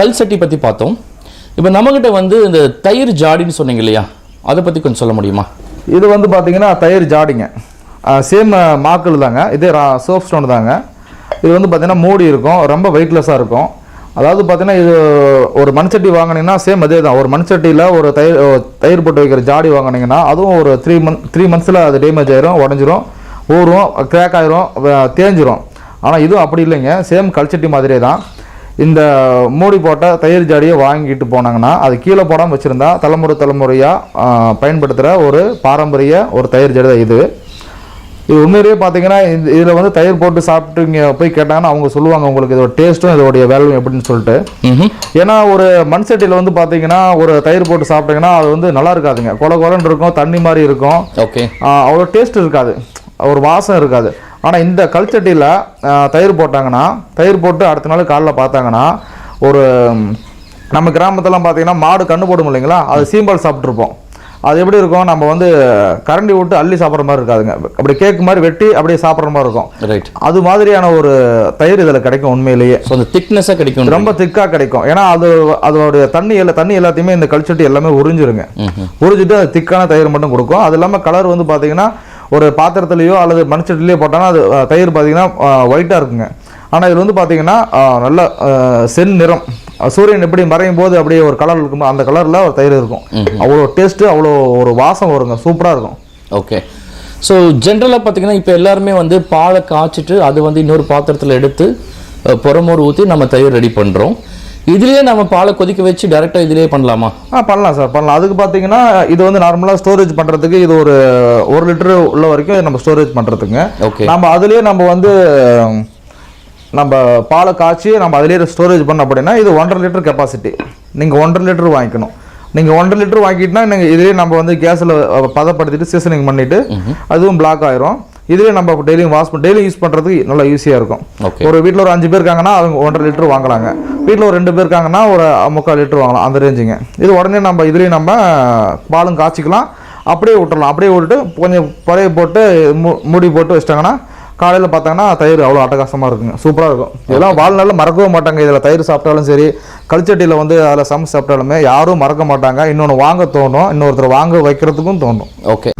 கல் சட்டி பற்றி பார்த்தோம். இப்போ நம்மக்கிட்ட வந்து இந்த தயிர் ஜாடின்னு சொன்னீங்க இல்லையா? அதை பற்றி கொஞ்சம் சொல்ல முடியுமா? இது வந்து பார்த்தீங்கன்னா தயிர் ஜாடிங்க. சேம் மாக்கள் தாங்க. இதே சோப் ஸ்டோன் தாங்க. இது வந்து பார்த்தீங்கன்னா மூடி இருக்கும். ரொம்ப வெயிட்லெஸ்ஸாக இருக்கும். அதாவது பார்த்தீங்கன்னா இது ஒரு மண்சட்டி வாங்கினீங்கன்னா சேம் அதே தான். ஒரு மண்சட்டியில் ஒரு தயிர் தயிர் போட்டு வைக்கிற ஜாடி வாங்கினீங்கன்னா அதுவும் ஒரு த்ரீ மந்த் த்ரீ மந்த்ஸில் அது டேமேஜ் ஆயிரும் உடஞ்சிரும் ஊறும் கிராக் ஆயிரும் தேஞ்சிரும். ஆனால் இதுவும் அப்படி இல்லைங்க. சேம் கல்ச்சட்டி மாதிரியே தான். இந்த மூடி போட்ட தயிர் ஜாடியை வாங்கிட்டு போனாங்கன்னா அது கீழே போடாமல் வச்சுருந்தா தலைமுறை தலைமுறையாக பயன்படுத்துகிற ஒரு பாரம்பரிய ஒரு தயிர் ஜாடி தான் இது. இது உண்மையிலேயே பார்த்தீங்கன்னா இந்த இதில் வந்து தயிர் போட்டு சாப்பிட்டு இங்கே போய் கேட்டாங்கன்னா அவங்க சொல்லுவாங்க உங்களுக்கு இதோட டேஸ்ட்டும் இதோடைய வேல்யூ எப்படின்னு சொல்லிட்டு. ஏன்னா ஒரு மண் சட்டியில் வந்து பார்த்தீங்கன்னா ஒரு தயிர் போட்டு சாப்பிட்டீங்கன்னா அது வந்து நல்லா இருக்காதுங்க. கொல கொலன்னு இருக்கும் தண்ணி மாதிரி இருக்கும். ஓகே. அவ்வளோ டேஸ்ட் இருக்காது. ஒரு வாசம் இருக்காது. ஆனால் இந்த கல்ச்சட்டியில் தயிர் போட்டாங்கன்னா தயிர் போட்டு அடுத்த நாள் காலைல பார்த்தாங்கன்னா ஒரு நம்ம கிராமத்துலாம் பார்த்தீங்கன்னா மாடு கண்ணு போடும் இல்லைங்களா? அது சீம்பால் சாப்பிட்ருப்போம் அது எப்படி இருக்கும்? நம்ம வந்து கரண்டி விட்டு அள்ளி சாப்பிட்ற மாதிரி இருக்காதுங்க. அப்படி கேக் மாதிரி வெட்டி அப்படியே சாப்பிட்ற மாதிரி இருக்கும். ரைட் அது மாதிரியான ஒரு தயிர் இதில் கிடைக்கும் உண்மையிலேயே. ஸோ அந்த திக்னஸாக கிடைக்கும் ரொம்ப திக்காக கிடைக்கும். ஏன்னா அது அதோடைய தண்ணி எல்லா தண்ணி எல்லாத்தையுமே இந்த கல்ச்சட்டி எல்லாமே உறிஞ்சிருங்க. உறிஞ்சிட்டு அது திக்கான தயிர் மட்டும் கொடுக்கும். அது இல்லாமல் கலர் வந்து பார்த்தீங்கன்னா ஒரு பாத்திரத்துலையோ அல்லது மண்சட்டிலையோ போட்டாங்கன்னா அது தயிர் பார்த்தீங்கன்னா ஒயிட்டாக இருக்குங்க. ஆனால் இது வந்து பார்த்தீங்கன்னா நல்ல செந் நிறம். சூரியன் எப்படி மறையும் போது அப்படியே ஒரு கலர் இருக்கும் அந்த கலரில் ஒரு தயிர் இருக்கும். அவ்வளோ டேஸ்ட்டு அவ்வளோ ஒரு வாசம் வருங்க. சூப்பராக இருக்கும். ஓகே ஸோ ஜென்ரலாக பார்த்தீங்கன்னா இப்போ எல்லாருமே வந்து பாலை காய்ச்சிட்டு அது வந்து இன்னொரு பாத்திரத்தில் எடுத்து புறமோர் ஊற்றி நம்ம தயிர் ரெடி பண்ணுறோம் இதுலேயே நம்ம பாலை கொதிக்க வச்சு டேரெக்டாக இதுலேயே பண்ணலாமா? ஆ பண்ணலாம் சார் பண்ணலாம். அதுக்கு பார்த்தீங்கன்னா இது வந்து நார்மலாக ஸ்டோரேஜ் பண்ணுறதுக்கு இது ஒரு ஒரு லிட்டர் உள்ள வரைக்கும் நம்ம ஸ்டோரேஜ் பண்ணுறதுங்க ஓகே நம்ம அதுலேயே நம்ம வந்து நம்ம பாலை காய்ச்சி நம்ம அதுலேயே ஸ்டோரேஜ் பண்ண அப்படின்னா இது ஒன்றரை லிட்டர் கெப்பாசிட்டி நீங்கள் ஒன்றரை லிட்டர் வாங்கிக்கணும். நீங்கள் ஒன்றரை லிட்டர் வாங்கிட்டுனா நீங்கள் இதுலேயே நம்ம வந்து கேஸில் பதப்படுத்திட்டு சீசனிங் பண்ணிவிட்டு அதுவும் பிளாக் ஆயிரும். இதுலேயே நம்ம டெய்லியும் வாஷ் டெய்லி யூஸ் பண்ணுறதுக்கு நல்லா ஈஸியாக இருக்கும். ஒரு வீட்டில் ஒரு அஞ்சு பேர் இருக்காங்கன்னா அவங்க ஒன்றரை லிட்டர் வாங்கலாங்க. வீட்டில் ஒரு ரெண்டு பேர் இருக்காங்கன்னா ஒரு முக்கால் லிட்டர் வாங்கலாம் அந்த ரேஞ்சுங்க இது உடனே நம்ம இதுலேயும் நம்ம பாலும் காய்ச்சிக்கலாம். அப்படியே விட்டுறலாம் அப்படியே விட்டுட்டு கொஞ்சம் பழைய போட்டு மூடி போட்டு வச்சிட்டாங்கன்னா காலையில் பார்த்தாங்கன்னா தயிர் அவ்வளோ அட்டகாசமாக இருக்குங்க. சூப்பராக இருக்கும். இதெல்லாம் வாழ்நாளில் மறக்கவே மாட்டாங்க. இதில் தயிர் சாப்பிட்டாலும் சரி கல்ச்சட்டியில் வந்து அதில் சமைச்சு சாப்பிட்டாலுமே யாரும் மறக்க மாட்டாங்க. இன்னொன்று வாங்க தோணும். இன்னொருத்தர் வாங்க வைக்கிறதுக்கும் தோணும். ஓகே